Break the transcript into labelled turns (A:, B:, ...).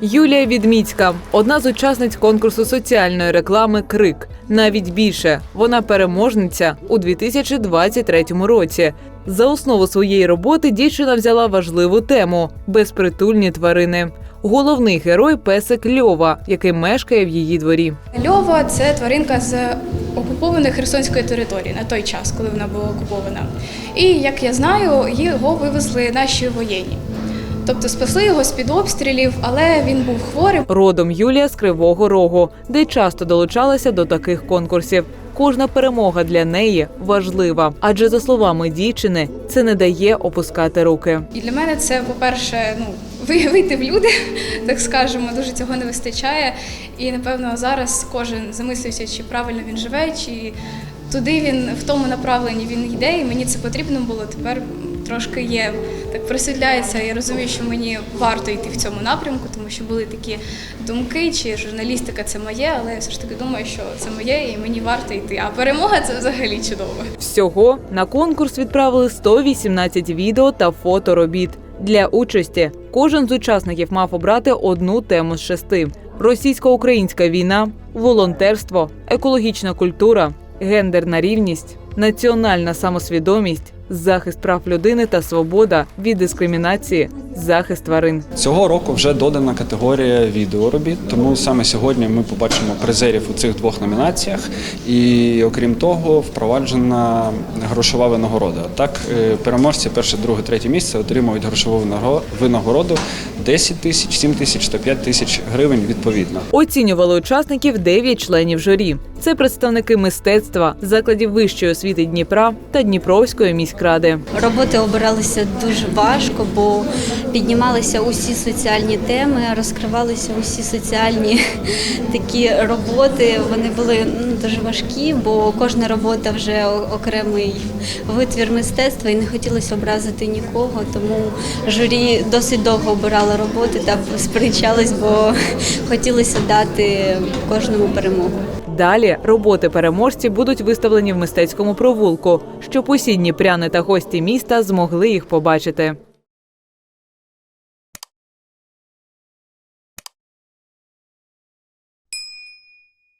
A: Юлія Відміцька одна з учасниць конкурсу соціальної реклами Крик. Навіть більше вона переможниця у 2023 році. За основу своєї роботи дівчина взяла важливу тему безпритульні тварини. Головний герой песик Льова, який мешкає в її дворі.
B: Льова це тваринка з окупованої Херсонської території на той час, коли вона була окупована. І як я знаю, його вивезли наші воєнні. Тобто спасли його з-під обстрілів, але він був хворий.
A: Родом Юлія з Кривого Рогу, де часто долучалася до таких конкурсів. Кожна перемога для неї важлива, адже за словами дівчини, це не дає опускати руки.
B: І для мене це, по-перше, ну, ви- вийти в люди, так скажемо, дуже цього не вистачає. І напевно зараз кожен замислюється, чи правильно він живе, чи туди він в тому направленні він йде, і мені це потрібно було. Тепер трошки є так просвітляється. Я розумію, що мені варто йти в цьому напрямку, тому що були такі думки, чи журналістика це моє, але я все ж таки думаю, що це моє і мені варто йти. А перемога це взагалі чудово.
A: Всього на конкурс відправили 118 відео та фото робіт. Для участі кожен з учасників мав обрати одну тему з шести: російсько-українська війна, волонтерство, екологічна культура, гендерна рівність, національна самосвідомість, захист прав людини та свобода від дискримінації, захист тварин.
C: Цього року вже додана категорія відеоробіт, тому саме сьогодні ми побачимо призерів у цих двох номінаціях. І окрім того, впроваджена грошова винагорода. Так, е, переможці перше, друге, третє місце отримують грошову винаго- винагороду 10 тисяч, 7 тисяч та 5 тисяч гривень відповідно.
A: Оцінювали учасників 9 членів журі. Це представники мистецтва, закладів вищої освіти Дніпра та Дніпровської міськради.
D: Роботи обиралися дуже важко, бо піднімалися усі соціальні теми, розкривалися усі соціальні такі роботи. Вони були ну, дуже важкі, бо кожна робота вже окремий витвір мистецтва і не хотілося образити нікого. Тому журі досить довго обирало роботи та сперечались, бо хотілося дати кожному перемогу.
A: Далі роботи переможців будуть виставлені в мистецькому провулку, щоб усі дніпряни та гості міста змогли їх побачити.